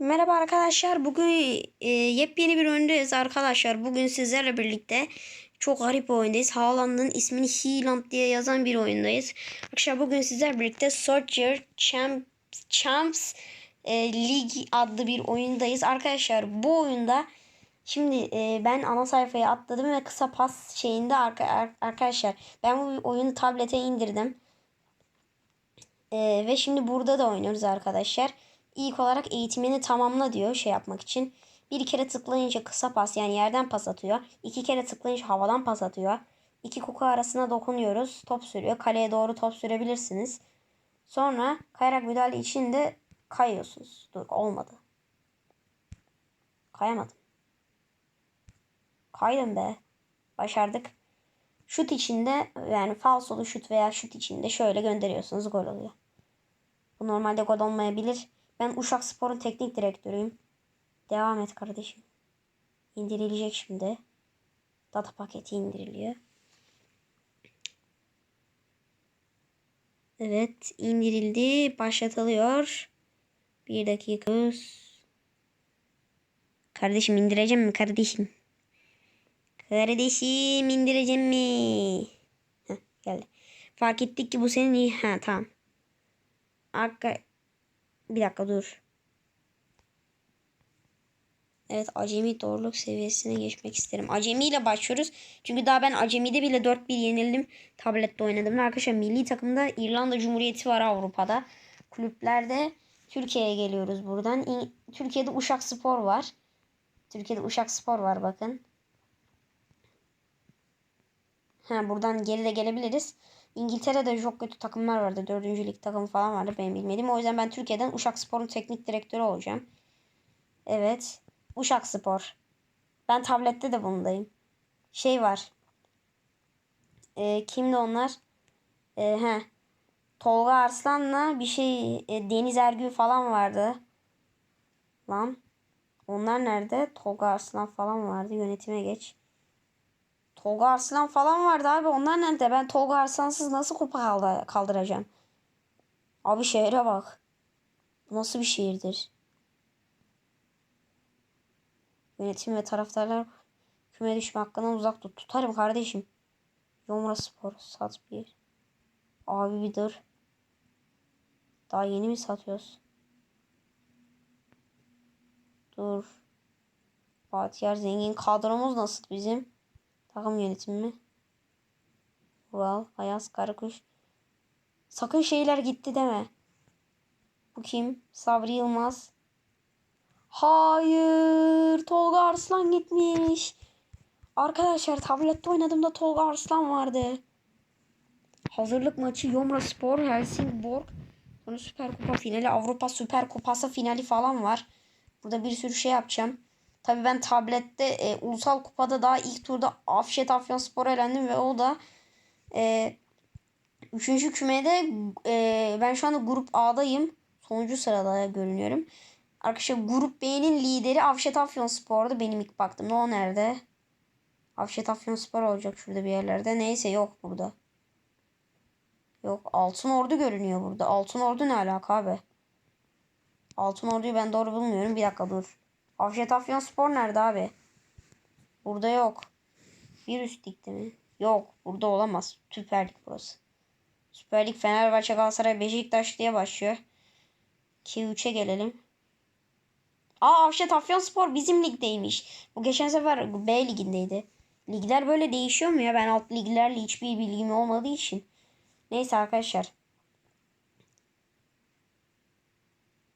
Merhaba arkadaşlar. Bugün e, yepyeni bir oyundayız arkadaşlar. Bugün sizlerle birlikte çok garip bir oyundayız. Haaland'ın ismini Haaland diye yazan bir oyundayız. Arkadaşlar bugün sizlerle birlikte Soldier Champs, Champs e, League adlı bir oyundayız. Arkadaşlar bu oyunda şimdi e, ben ana sayfaya atladım ve kısa pas şeyinde arka, ar- arkadaşlar ben bu oyunu tablete indirdim. E, ve şimdi burada da oynuyoruz arkadaşlar. İlk olarak eğitimini tamamla diyor şey yapmak için. Bir kere tıklayınca kısa pas yani yerden pas atıyor. İki kere tıklayınca havadan pas atıyor. İki koku arasına dokunuyoruz. Top sürüyor. Kaleye doğru top sürebilirsiniz. Sonra kayarak müdahale için de kayıyorsunuz. Dur olmadı. Kayamadım. Kaydım be. Başardık. Şut içinde yani falsolu şut veya şut içinde şöyle gönderiyorsunuz gol oluyor. Bu normalde gol olmayabilir. Ben Uşak Spor'un teknik direktörüyüm. Devam et kardeşim. İndirilecek şimdi. Data paketi indiriliyor. Evet indirildi. Başlatılıyor. Bir dakika. Kardeşim indireceğim mi kardeşim? Kardeşim indireceğim mi? Heh, geldi. Fark ettik ki bu senin iyi. Ha tamam. Arka... Bir dakika dur. Evet acemi doğruluk seviyesine geçmek isterim. Acemi ile başlıyoruz. Çünkü daha ben acemide bile 4-1 yenildim. Tablette oynadım. Arkadaşlar milli takımda İrlanda Cumhuriyeti var Avrupa'da. Kulüplerde Türkiye'ye geliyoruz buradan. Türkiye'de Uşak Spor var. Türkiye'de Uşak Spor var bakın. Ha, buradan geri de gelebiliriz. İngiltere'de çok kötü takımlar vardı. Dördüncü lig takımı falan vardı benim bilmediğim. O yüzden ben Türkiye'den Uşak Spor'un teknik direktörü olacağım. Evet. Uşak Spor. Ben tablette de bundayım. Şey var. Ee, kimdi onlar? Ee, he. Tolga Arslan'la bir şey e, Deniz Ergül falan vardı. Lan. Onlar nerede? Tolga Arslan falan vardı. Yönetime geç. Tolga Arslan falan vardı abi. Onlar nerede? Ben Tolga Arslansız nasıl kupa kaldı- kaldıracağım? Abi şehre bak. Bu nasıl bir şehirdir? Yönetim ve taraftarlar küme düşme hakkından uzak tut. Tutarım kardeşim. Yomra Spor sat bir. Abi bir dur. Daha yeni mi satıyoruz? Dur. Bahtiyar Zengin kadromuz nasıl bizim? Takım yönetimi mi? Vural, Ayaz, Karakuş. Sakın şeyler gitti deme. Bu kim? Sabri Yılmaz. Hayır. Tolga Arslan gitmiş. Arkadaşlar tablette oynadığımda Tolga Arslan vardı. Hazırlık maçı Yomra Spor, Helsingborg. Sonra Süper Kupa finali, Avrupa Süper Kupası finali falan var. Burada bir sürü şey yapacağım. Tabii ben tablette e, ulusal kupada daha ilk turda Afşet Afyonspor'a elendim ve o da e, üçüncü kümede e, ben şu anda grup A'dayım. Sonuncu sırada görünüyorum. Arkadaşlar grup B'nin lideri Afşet Afyonspor'du. Benim ilk baktığımda o nerede? Afşet Afyonspor olacak şurada bir yerlerde. Neyse yok burada. Yok Altın Ordu görünüyor burada. Altın Ordu ne alaka abi? Altın Ordu'yu ben doğru bulmuyorum. Bir dakika dur. Afşet Afyonspor nerede abi? Burada yok. Bir üst ligde mi? Yok. Burada olamaz. Süper Lig burası. Süper Lig Fenerbahçe Galatasaray Beşiktaş diye başlıyor. 2-3'e gelelim. Aa Afşet Afyonspor bizim ligdeymiş. Bu geçen sefer B ligindeydi. Ligler böyle değişiyor mu ya? Ben alt liglerle hiçbir bilgim olmadığı için. Neyse arkadaşlar.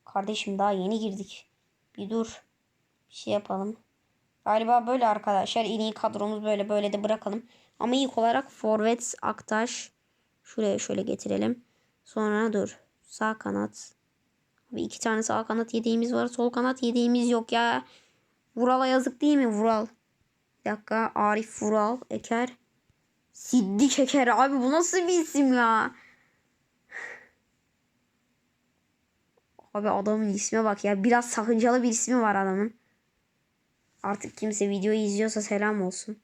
Kardeşim daha yeni girdik. Bir dur. Şey yapalım. Galiba böyle arkadaşlar. En iyi kadromuz böyle. Böyle de bırakalım. Ama ilk olarak Forvet Aktaş. Şuraya şöyle getirelim. Sonra dur. Sağ kanat. Abi iki tane sağ kanat yediğimiz var. Sol kanat yediğimiz yok ya. Vural'a yazık değil mi? Vural. Bir dakika. Arif Vural. Eker. Siddik Eker. Abi bu nasıl bir isim ya? Abi adamın isme bak ya. Biraz sakıncalı bir ismi var adamın. Artık kimse videoyu izliyorsa selam olsun.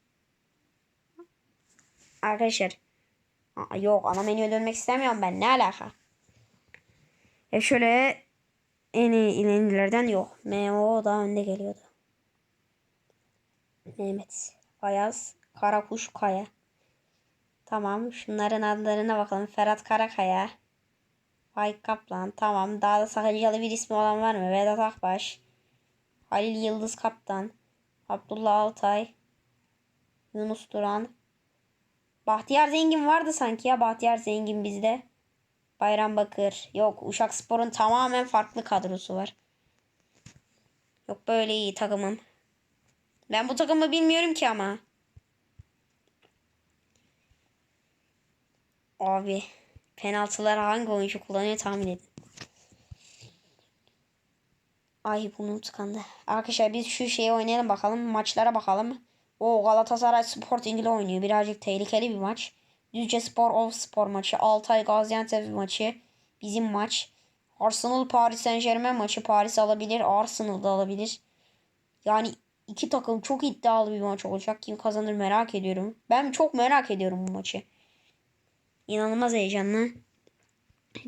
Arkadaşlar. Aa, yok ana menüye dönmek istemiyorum ben. Ne alaka? Ya şöyle en iyi ilenilerden yok. MO daha önde geliyordu. Mehmet, Ayaz, Karakuş, Kaya. Tamam. Şunların adlarına bakalım. Ferhat Karakaya. Faik Kaplan. Tamam. Daha da sakıncalı bir ismi olan var mı? Vedat Akbaş. Halil Yıldız Kaptan. Abdullah Altay. Yunus Duran. Bahtiyar Zengin vardı sanki ya. Bahtiyar Zengin bizde. Bayram Bakır. Yok. Uşak Spor'un tamamen farklı kadrosu var. Yok böyle iyi takımım. Ben bu takımı bilmiyorum ki ama. Abi penaltıları hangi oyuncu kullanıyor tahmin edin. Ay bunu tıkandı. Arkadaşlar biz şu şeyi oynayalım bakalım. Maçlara bakalım. O Galatasaray Sporting ile oynuyor. Birazcık tehlikeli bir maç. Düzce Spor Of Spor maçı. Altay Gaziantep maçı. Bizim maç. Arsenal Paris Saint Germain maçı. Paris alabilir. Arsenal da alabilir. Yani iki takım çok iddialı bir maç olacak. Kim kazanır merak ediyorum. Ben çok merak ediyorum bu maçı. İnanılmaz heyecanlı.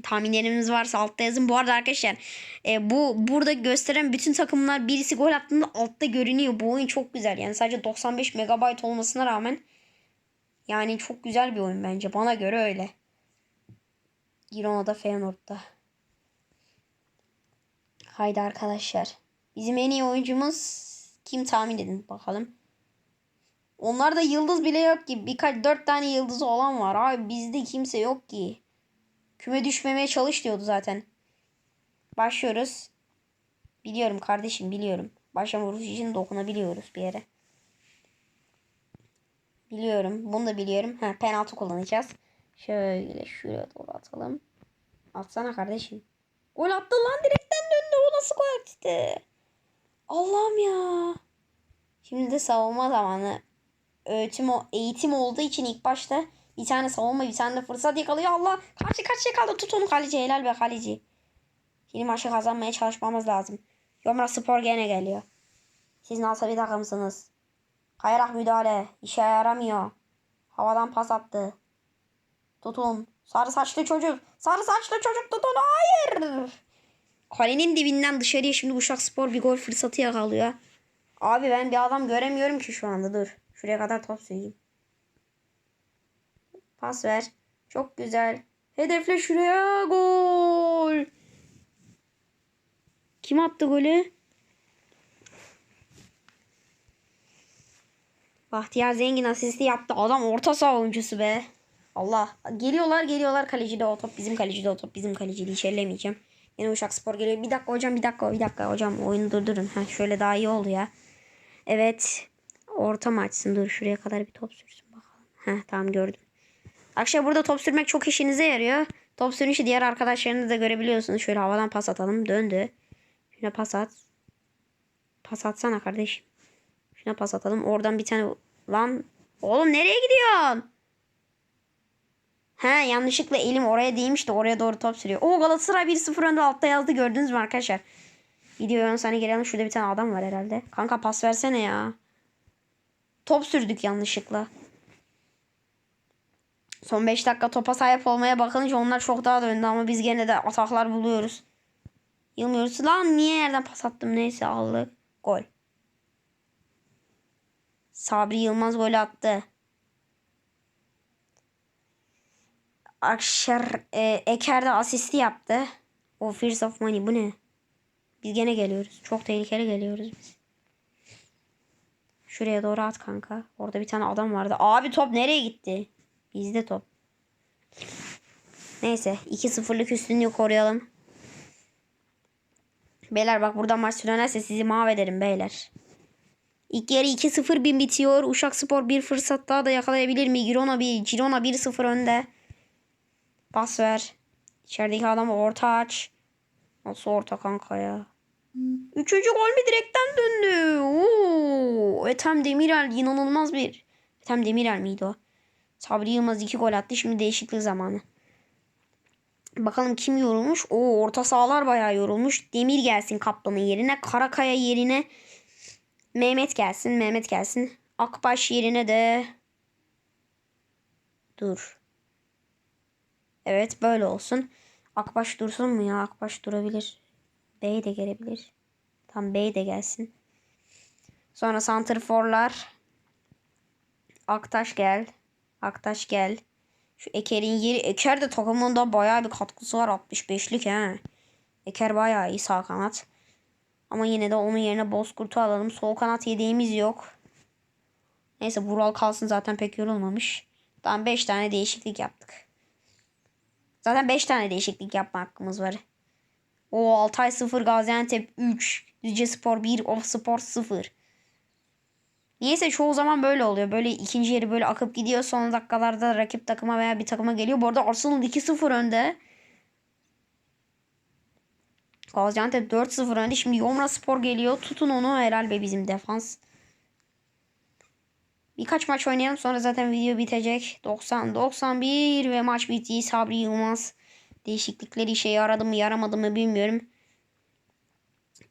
Tahminleriniz varsa altta yazın. Bu arada arkadaşlar e, bu burada gösteren bütün takımlar birisi gol attığında altta görünüyor. Bu oyun çok güzel. Yani sadece 95 megabayt olmasına rağmen yani çok güzel bir oyun bence. Bana göre öyle. Girona'da Feyenoord'da. Haydi arkadaşlar. Bizim en iyi oyuncumuz kim tahmin edin bakalım. Onlarda yıldız bile yok ki. Birkaç dört tane yıldızı olan var. Abi bizde kimse yok ki. Küme düşmemeye çalış diyordu zaten. Başlıyoruz. Biliyorum kardeşim biliyorum. Başlama vuruş için dokunabiliyoruz bir yere. Biliyorum. Bunu da biliyorum. Ha, penaltı kullanacağız. Şöyle şuraya doğru atalım. Atsana kardeşim. Gol attı lan direkten döndü. O nasıl gol attı? Allah'ım ya. Şimdi de savunma zamanı. Öğretim, o- eğitim olduğu için ilk başta bir tane savunma bir tane de fırsat yakalıyor. Allah karşı karşıya kaldı. Tut onu kaleci. Helal be kaleci. Şimdi maçı kazanmaya çalışmamız lazım. Yomra Spor gene geliyor. Siz nasıl bir takımsınız? Kayarak müdahale. İşe yaramıyor. Havadan pas attı. Tutun. Sarı saçlı çocuk. Sarı saçlı çocuk tutun. Hayır. Kalenin dibinden dışarıya şimdi Uşak Spor bir gol fırsatı yakalıyor. Abi ben bir adam göremiyorum ki şu anda dur. Şuraya kadar top süreyim. Pas ver. Çok güzel. Hedefle şuraya gol. Kim attı golü? Bahtiyar Zengin asisti yaptı. Adam orta saha oyuncusu be. Allah. Geliyorlar geliyorlar kalecide o top. Bizim kalecide o top. Bizim kalecide hiç ellemeyeceğim. Yine Uşak Spor geliyor. Bir dakika hocam bir dakika bir dakika hocam oyunu durdurun. Heh, şöyle daha iyi oldu ya. Evet. Orta mı? Dur şuraya kadar bir top sürsün bakalım. Heh tamam gördüm. Arkadaşlar burada top sürmek çok işinize yarıyor. Top sürüşü diğer arkadaşlarını da görebiliyorsunuz. Şöyle havadan pas atalım. Döndü. Şuna pas at. Pas atsana kardeşim. Şuna pas atalım. Oradan bir tane... Lan oğlum nereye gidiyorsun? He yanlışlıkla elim oraya değmiş de oraya doğru top sürüyor. O Galatasaray 1-0 önde altta yazdı gördünüz mü arkadaşlar? Videoya 10 saniye gelelim. Şurada bir tane adam var herhalde. Kanka pas versene ya. Top sürdük yanlışlıkla. Son 5 dakika topa sahip olmaya bakınca onlar çok daha da önde ama biz gene de ataklar buluyoruz. Yılmıyoruz. Lan niye yerden pas attım neyse aldık. Gol. Sabri Yılmaz gol attı. Akşar e, Eker de asisti yaptı. O Fears of Money bu ne? Biz gene geliyoruz. Çok tehlikeli geliyoruz biz. Şuraya doğru at kanka. Orada bir tane adam vardı. Abi top nereye gitti? Bizde top. Neyse 2-0'lık üstünlüğü koruyalım. Beyler bak buradan maç dönerse sizi mahvederim beyler. İlk yarı 2-0 bin bitiyor. Uşak Spor bir fırsat daha da yakalayabilir mi? Girona 1, Girona 1-0 önde. Pas ver. İçerideki adamı orta aç. Nasıl orta kanka ya? Üçüncü gol mü direkten döndü? Oo, Ethem Demirel inanılmaz bir. Ethem Demirel miydi o? Sabri Yılmaz iki gol attı. Şimdi değişiklik zamanı. Bakalım kim yorulmuş? Oo orta sahalar bayağı yorulmuş. Demir gelsin kaplanın yerine. Karakaya yerine Mehmet gelsin. Mehmet gelsin. Akbaş yerine de dur. Evet böyle olsun. Akbaş dursun mu ya? Akbaş durabilir. Bey de gelebilir. Tam Bey de gelsin. Sonra santrforlar. Aktaş gel. Aktaş gel. Şu Eker'in yeri. Eker de takımında bayağı bir katkısı var. 65'lik he. Eker bayağı iyi sağ kanat. Ama yine de onun yerine Bozkurt'u alalım. Sol kanat yedeğimiz yok. Neyse Vural kalsın zaten pek yorulmamış. Tamam 5 tane değişiklik yaptık. Zaten 5 tane değişiklik yapma hakkımız var. O Altay 0, Gaziantep 3, Düzce Spor 1, Of Spor 0. Niyeyse çoğu zaman böyle oluyor. Böyle ikinci yeri böyle akıp gidiyor. Son dakikalarda rakip takıma veya bir takıma geliyor. Bu arada Arsenal 2-0 önde. Gaziantep 4-0 önde. Şimdi Yomra Spor geliyor. Tutun onu helal be bizim defans. Birkaç maç oynayalım sonra zaten video bitecek. 90-91 ve maç bitti. Sabri Yılmaz değişiklikleri işe yaradı mı yaramadı mı bilmiyorum.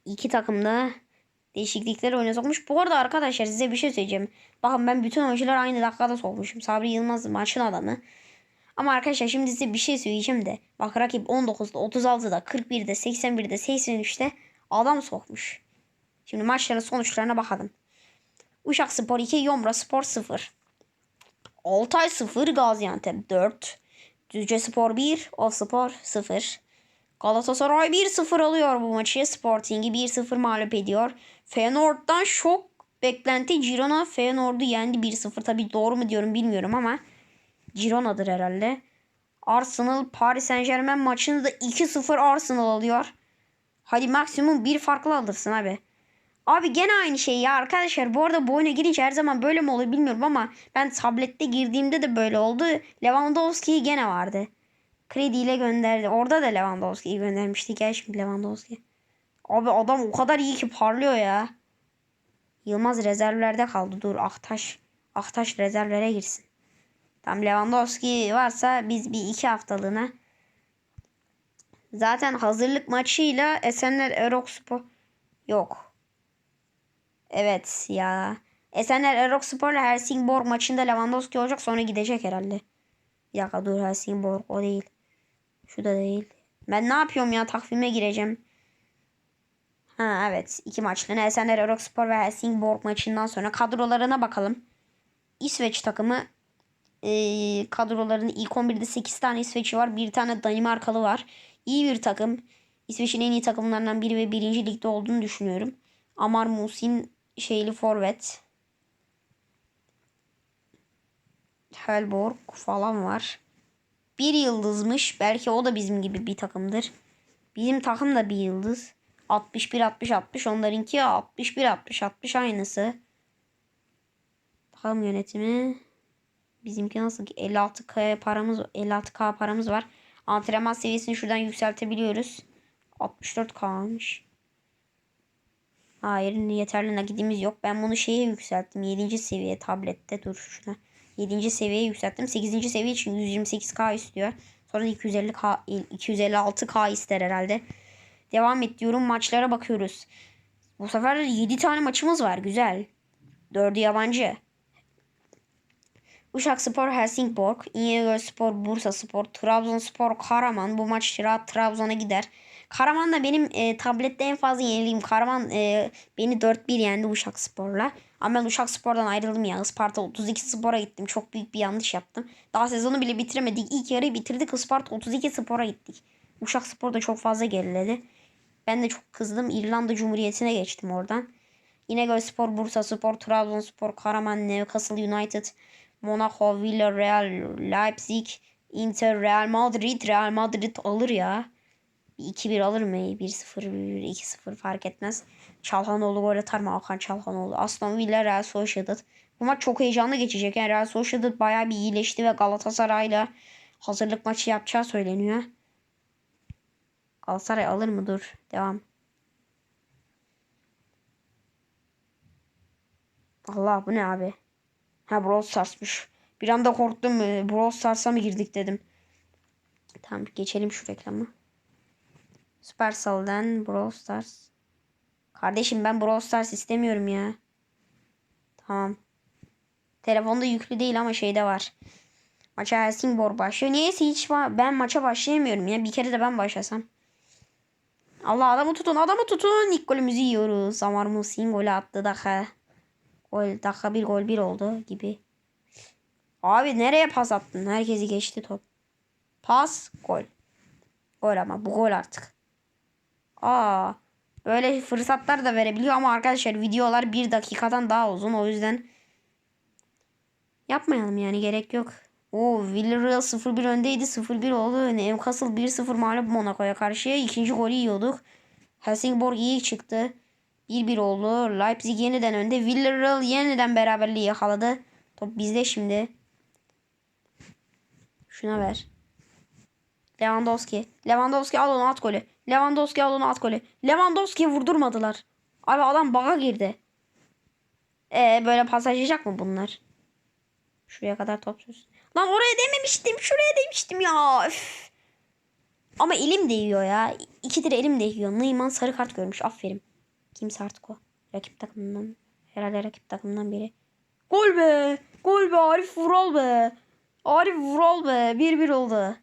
İki takım da değişiklikleri oyuna sokmuş. Bu arada arkadaşlar size bir şey söyleyeceğim. Bakın ben bütün oyuncuları aynı dakikada sokmuşum. Sabri Yılmaz maçın adamı. Ama arkadaşlar şimdi size bir şey söyleyeceğim de. Bak rakip 19'da, 36'da, 41'de, 81'de, 83'te adam sokmuş. Şimdi maçların sonuçlarına bakalım. Uşak Spor 2, Yomra Spor 0. Altay 0, Gaziantep 4. Düzce Spor 1, O Spor 0. Galatasaray 1-0 alıyor bu maçı. Sporting'i 1-0 mağlup ediyor. Feyenoord'dan şok beklenti. Girona Feyenoord'u yendi 1-0. Tabii doğru mu diyorum bilmiyorum ama Girona'dır herhalde. Arsenal Paris Saint Germain maçını da 2-0 Arsenal alıyor. Hadi maksimum bir farklı alırsın abi. Abi gene aynı şey ya arkadaşlar. Bu arada bu oyuna girince her zaman böyle mi olur bilmiyorum ama ben tablette girdiğimde de böyle oldu. Lewandowski gene vardı. Krediyle gönderdi. Orada da Lewandowski'yi göndermiştik. Gel şimdi Lewandowski. Abi adam o kadar iyi ki parlıyor ya. Yılmaz rezervlerde kaldı. Dur Aktaş. Aktaş rezervlere girsin. Tam Lewandowski varsa biz bir iki haftalığına zaten hazırlık maçıyla Esenler Erokspor yok. Evet ya. Esenler Erokspor'la Helsingborg maçında Lewandowski olacak sonra gidecek herhalde. Bir dakika dur Helsingborg o değil. Şu da değil. Ben ne yapıyorum ya takvime gireceğim. Ha evet iki maçlığına Esenler Erokspor ve Helsingborg maçından sonra kadrolarına bakalım. İsveç takımı e, kadrolarının ilk 11'de 8 tane İsveçli var. Bir tane Danimarkalı var. İyi bir takım. İsveç'in en iyi takımlarından biri ve birinci ligde olduğunu düşünüyorum. Amar Musin şeyli forvet. Helborg falan var. Bir yıldızmış. Belki o da bizim gibi bir takımdır. Bizim takım da bir yıldız. 61 60 60 onlarınki 61 60 60 aynısı. Takım yönetimi bizimki nasıl ki 56k paramız 56k paramız var. Antrenman seviyesini şuradan yükseltebiliyoruz. 64k'mış. Hayır yeterli nakidimiz yok. Ben bunu şeye yükselttim. 7. seviye tablette dur şuna. 7. seviyeye yükselttim. 8. seviye için 128k istiyor. Sonra 250k 256k ister herhalde. Devam et diyorum. Maçlara bakıyoruz. Bu sefer 7 tane maçımız var. Güzel. 4'ü yabancı. Uşak Spor, Helsingborg, İnegöl Spor, Bursa Spor, Trabzonspor, Karaman. Bu maç rahat Trabzon'a gider. Karaman da benim e, tablette en fazla yenildiğim. Karaman e, beni 4-1 yendi Uşak Spor'la. Ama ben Uşak Spor'dan ayrıldım ya. Isparta 32 Spor'a gittim. Çok büyük bir yanlış yaptım. Daha sezonu bile bitiremedik. İlk yarıyı bitirdik. Isparta 32 Spor'a gittik. Uşak Spor da çok fazla geriledi. Ben de çok kızdım. İrlanda Cumhuriyeti'ne geçtim oradan. İnegöl Spor, Bursa Spor, Trabzonspor, Karaman, Newcastle United, Monaco, Villarreal, Leipzig, Inter, Real Madrid. Real Madrid alır ya. 2-1 alır mı? 1-0, 2-0 fark etmez. Çalhanoğlu gol atar mı? Hakan Çalhanoğlu. Aston Villa, Real Sociedad. Bu maç çok heyecanlı geçecek. Yani Real Sociedad bayağı bir iyileşti ve Galatasaray'la hazırlık maçı yapacağı söyleniyor. Galatasaray alır mı? Dur. Devam. Allah bu ne abi? Ha Brawl Stars'mış. Bir anda korktum. Brawl Stars'a mı girdik dedim. Tamam geçelim şu reklamı. Supercell'den Brawl Stars. Kardeşim ben Brawl Stars istemiyorum ya. Tamam. Telefonda yüklü değil ama şeyde var. Maça Helsingborg başlıyor. Niyeyse hiç ben maça başlayamıyorum ya. Bir kere de ben başlasam. Allah adamı tutun adamı tutun. İlk golümüzü yiyoruz. Amar Musin golü attı dakika. Gol dakika bir gol bir oldu gibi. Abi nereye pas attın? Herkesi geçti top. Pas gol. Gol ama bu gol artık. Aa, böyle fırsatlar da verebiliyor ama arkadaşlar videolar bir dakikadan daha uzun. O yüzden yapmayalım yani gerek yok. O Villarreal 0-1 öndeydi. 0-1 oldu. Newcastle 1-0 mağlup Monaco'ya karşıya. ikinci golü yiyorduk. Helsingborg iyi çıktı. 1-1 oldu. Leipzig yeniden önde. Villarreal yeniden beraberliği yakaladı. Top bizde şimdi. Şuna ver. Lewandowski. Lewandowski al onu at golü. Lewandowski al onu at golü. Lewandowski'ye vurdurmadılar. Abi adam baga girdi. E böyle pasajlayacak mı bunlar? Şuraya kadar top sürsün. Lan oraya dememiştim. Şuraya demiştim ya. Üf. Ama elim değiyor ya. İkidir elim değiyor. Neyman sarı kart görmüş. Aferin. Kimse artık o. Rakip takımından. Herhalde rakip takımından biri. Gol be. Gol be. Arif Vural be. Arif Vural be. 1-1 oldu.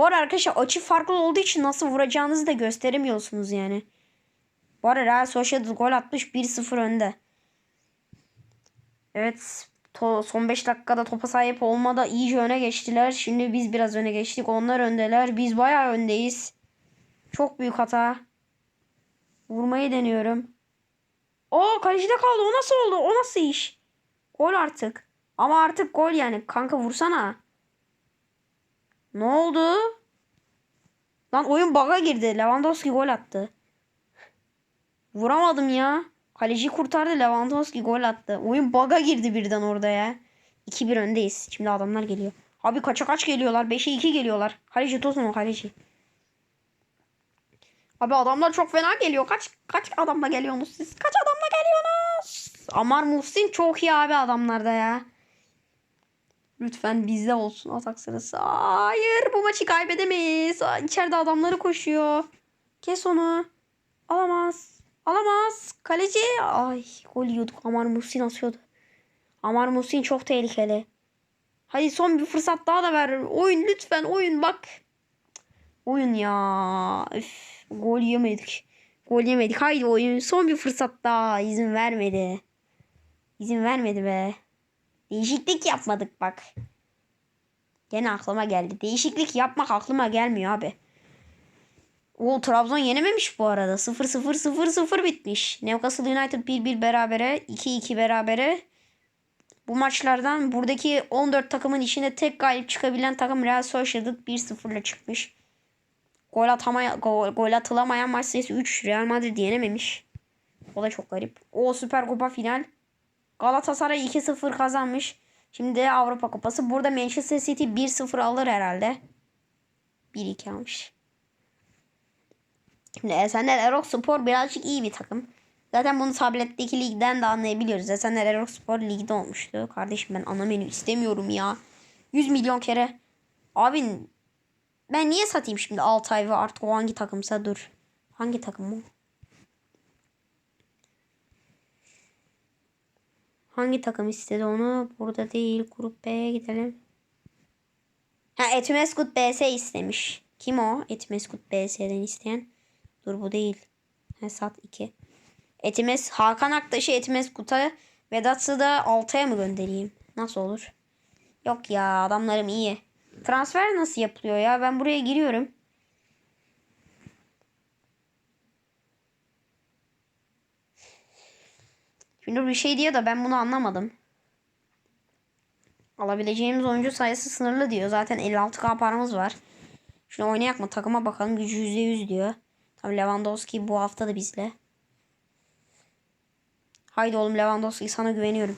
Bu arada arkadaşlar açı farklı olduğu için nasıl vuracağınızı da gösteremiyorsunuz yani. Bu arada Real Sociedad gol atmış 1-0 önde. Evet son 5 dakikada topa sahip olmada iyice öne geçtiler. Şimdi biz biraz öne geçtik. Onlar öndeler. Biz bayağı öndeyiz. Çok büyük hata. Vurmayı deniyorum. O kalecide kaldı. O nasıl oldu? O nasıl iş? Gol artık. Ama artık gol yani. Kanka vursana. Ne oldu? Lan oyun baga girdi. Lewandowski gol attı. Vuramadım ya. Kaleci kurtardı. Lewandowski gol attı. Oyun baga girdi birden orada ya. 2-1 öndeyiz. Şimdi adamlar geliyor. Abi kaça kaç geliyorlar? 5'e 2 geliyorlar. Kaleci o kaleci. Abi adamlar çok fena geliyor. Kaç kaç adamla geliyorsunuz siz? Kaç adamla geliyorsunuz? Amar Muhsin çok iyi abi adamlarda ya. Lütfen bizde olsun atak sırası. Hayır bu maçı kaybedemeyiz. İçeride adamları koşuyor. Kes onu. Alamaz. Alamaz. Kaleci. Ay gol yiyorduk. Amar Muhsin atıyordu. Amar Muhsin çok tehlikeli. Hadi son bir fırsat daha da ver. Oyun lütfen oyun bak. Oyun ya. Üf, gol yemedik. Gol yemedik. Haydi oyun. Son bir fırsat daha. izin vermedi. İzin vermedi be. Değişiklik yapmadık bak. Gene aklıma geldi. Değişiklik yapmak aklıma gelmiyor abi. O Trabzon yenememiş bu arada. 0-0-0-0 bitmiş. Newcastle United 1-1 berabere. 2-2 berabere. Bu maçlardan buradaki 14 takımın içinde tek galip çıkabilen takım Real Sociedad 1-0 ile çıkmış. Gol, atamaya, gol, gol atılamayan maç sayısı 3. Real Madrid yenememiş. O da çok garip. O Süper Kupa final. Galatasaray 2-0 kazanmış. Şimdi Avrupa Kupası. Burada Manchester City 1-0 alır herhalde. 1-2 almış. Şimdi Esenler Erok Spor birazcık iyi bir takım. Zaten bunu tabletteki ligden de anlayabiliyoruz. Esenler Erok Spor ligde olmuştu. Kardeşim ben ana menü istemiyorum ya. 100 milyon kere. Abi ben niye satayım şimdi Altay ve artık o hangi takımsa dur. Hangi takım o? Hangi takım istedi onu? Burada değil. Grup B'ye gidelim. Ha Etimeskut BS istemiş. Kim o? Etimeskut BS'den isteyen. Dur bu değil. Ha sat 2. Etimes Hakan Aktaş'ı Etimeskut'a Vedat'ı da Altay'a mı göndereyim? Nasıl olur? Yok ya adamlarım iyi. Transfer nasıl yapılıyor ya? Ben buraya giriyorum. Şimdi bir şey diyor da ben bunu anlamadım. Alabileceğimiz oyuncu sayısı sınırlı diyor. Zaten 56k paramız var. Şunu oynayak mı? Takıma bakalım. Gücü %100 diyor. Tabii Lewandowski bu hafta da bizle. Haydi oğlum Lewandowski sana güveniyorum.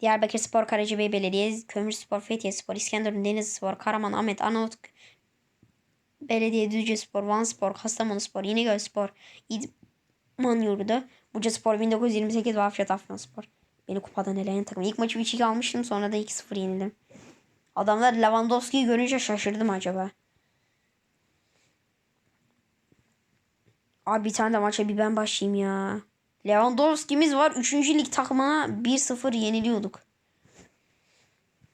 Diyarbakır Spor, Karacabey Belediye, Kömür Spor, Fethiye Spor, İskenderun Deniz Spor, Karaman, Ahmet, Arnavut Belediye, Düzce Spor, Van Spor, Kastamonu Spor, İnegöl Spor, İdman Yurdu, Buca Spor, 1928 ve Afşat Afyon Spor. Beni kupadan eleyen takım. İlk maçı 3-2 almıştım sonra da 2-0 yenildim. Adamlar Lewandowski'yi görünce şaşırdım acaba. Abi bir tane de maça bir ben başlayayım ya. Lewandowski'miz var. 3. lig takımına 1-0 yeniliyorduk.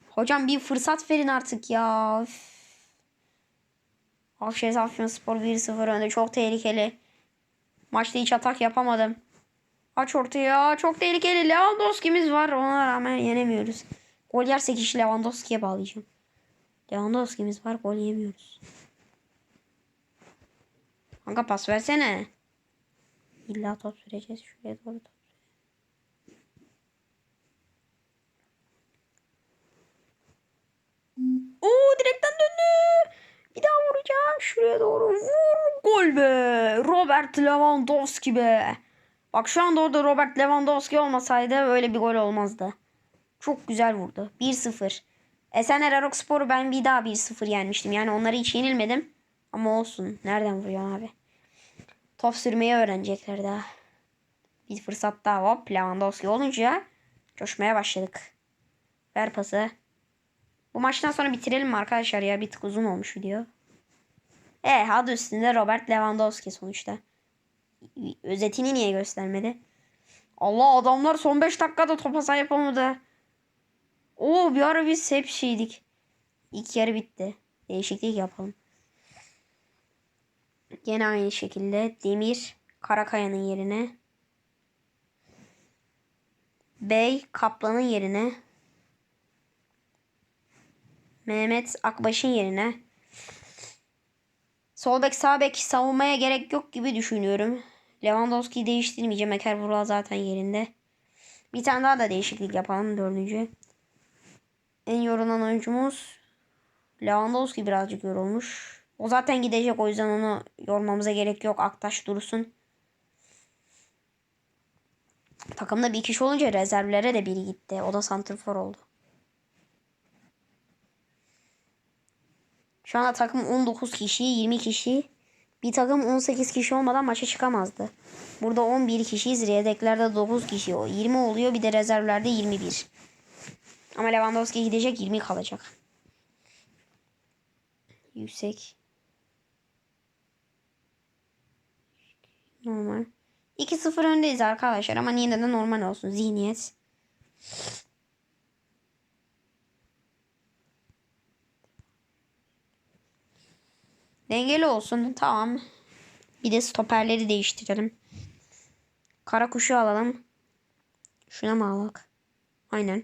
Hocam bir fırsat verin artık ya. Üf. Akşehir Afyonspor 1-0 önde. Çok tehlikeli. Maçta hiç atak yapamadım. Aç ortaya. Çok tehlikeli. Lewandowski'miz var. Ona rağmen yenemiyoruz. Gol yersek işi Lewandowski'ye bağlayacağım. Lewandowski'miz var. Gol yemiyoruz. Kanka pas versene. İlla top süreceğiz. Şuraya doğru top. Oo direkten döndü. Bir daha vuracağım. Şuraya doğru vur. Gol be. Robert Lewandowski be. Bak şu anda orada Robert Lewandowski olmasaydı öyle bir gol olmazdı. Çok güzel vurdu. 1-0. Esener Erokspor'u ben bir daha 1-0 yenmiştim. Yani onları hiç yenilmedim. Ama olsun. Nereden vuruyor abi? Top sürmeyi öğrenecekler daha. Bir fırsat daha hop Lewandowski olunca coşmaya başladık. Ver pası. Bu maçtan sonra bitirelim mi arkadaşlar ya? Bir tık uzun olmuş video. E adı üstünde Robert Lewandowski sonuçta. Özetini niye göstermedi? Allah adamlar son 5 dakikada topa sahip olmadı. Oo bir ara biz hep şeydik. İlk yarı bitti. Değişiklik yapalım. Gene aynı şekilde Demir Karakaya'nın yerine Bey Kaplan'ın yerine Mehmet Akbaş'ın yerine sol bek sağ bek savunmaya gerek yok gibi düşünüyorum. Lewandowski'yi değiştirmeyeceğim. Eker Vural zaten yerinde. Bir tane daha da değişiklik yapalım dördüncü. En yorulan oyuncumuz Lewandowski birazcık yorulmuş. O zaten gidecek o yüzden onu yormamıza gerek yok. Aktaş dursun. Takımda bir kişi olunca rezervlere de biri gitti. O da santrfor oldu. Şu anda takım 19 kişi, 20 kişi. Bir takım 18 kişi olmadan maça çıkamazdı. Burada 11 kişiyiz. Yedeklerde 9 kişi. O 20 oluyor. Bir de rezervlerde 21. Ama Lewandowski gidecek 20 kalacak. Yüksek. Normal. 2-0 öndeyiz arkadaşlar ama yine de normal olsun. Zihniyet. Dengeli olsun. Tamam. Bir de stoperleri değiştirelim. Kara kuşu alalım. Şuna mı alalım? Aynen.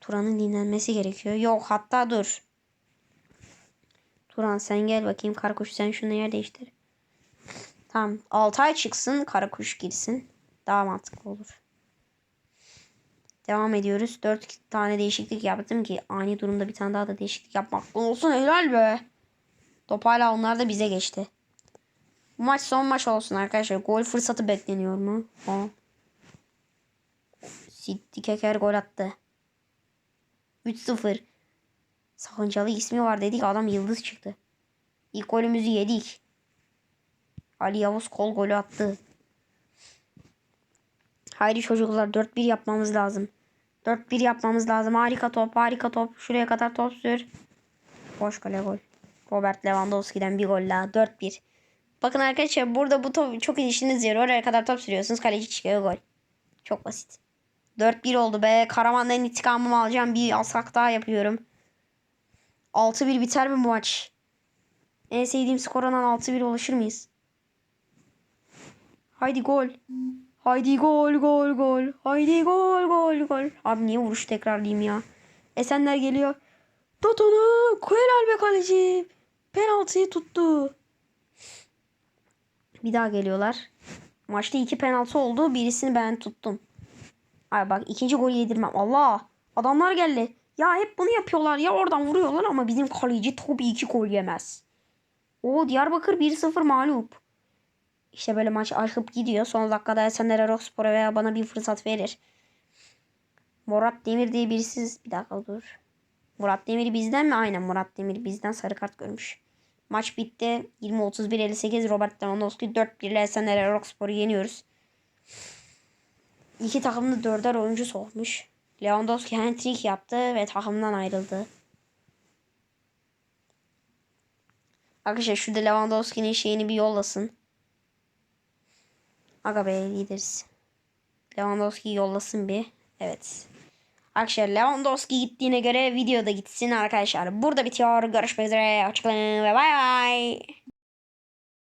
Turan'ın dinlenmesi gerekiyor. Yok hatta dur. Turan sen gel bakayım. Kara kuş sen şunu yer değiştir. Tamam. Altay çıksın. Kara kuş girsin. Daha mantıklı olur. Devam ediyoruz. 4 tane değişiklik yaptım ki ani durumda bir tane daha da değişiklik yapmak olsun helal be. Top hala onlar da bize geçti. Bu maç son maç olsun arkadaşlar. Gol fırsatı bekleniyor mu? O. Siddi Keker gol attı. 3-0. Sakıncalı ismi var dedik adam yıldız çıktı. İlk golümüzü yedik. Ali Yavuz kol golü attı. Haydi çocuklar 4-1 yapmamız lazım. 4-1 yapmamız lazım. Harika top harika top. Şuraya kadar top sür. Boş kale gol. Robert Lewandowski'den bir gol daha. 4-1. Bakın arkadaşlar burada bu top çok işiniz yarıyor. Oraya kadar top sürüyorsunuz. Kaleci çıkıyor gol. Çok basit. 4-1 oldu be. Karaman'dan intikamımı alacağım. Bir asak daha yapıyorum. 6-1 biter mi bu maç? En sevdiğim skorundan 6-1 ulaşır mıyız? Haydi gol. Haydi gol gol gol. Haydi gol gol gol. Abi niye vuruş tekrarlayayım ya? Esenler geliyor. Tut onu. Helal be kaleci. Penaltıyı tuttu. Bir daha geliyorlar. Maçta iki penaltı oldu. Birisini ben tuttum. Ay bak ikinci golü yedirmem. Allah. Adamlar geldi. Ya hep bunu yapıyorlar. Ya oradan vuruyorlar ama bizim kaleci tabii iki gol yemez. O Diyarbakır 1-0 mağlup. İşte böyle maç akıp gidiyor. Son dakikada Esenler Erokspor'a veya bana bir fırsat verir. Murat Demir diye birisi... Bir dakika dur. Murat Demir bizden mi? Aynen Murat Demir bizden sarı kart görmüş. Maç bitti. 20-31-58 Robert Lewandowski 4-1 ile Esenler Erokspor'u yeniyoruz. İki takım da dörder oyuncu sokmuş. Lewandowski hat-trick yaptı ve takımdan ayrıldı. Arkadaşlar şurada Lewandowski'nin şeyini bir yollasın. Aga be lideriz. Lewandowski yollasın bir. Evet. Arkadaşlar Lewandowski gittiğine göre video da gitsin arkadaşlar. Burada bitiyor. Görüşmek üzere. Hoşçakalın ve bay bay.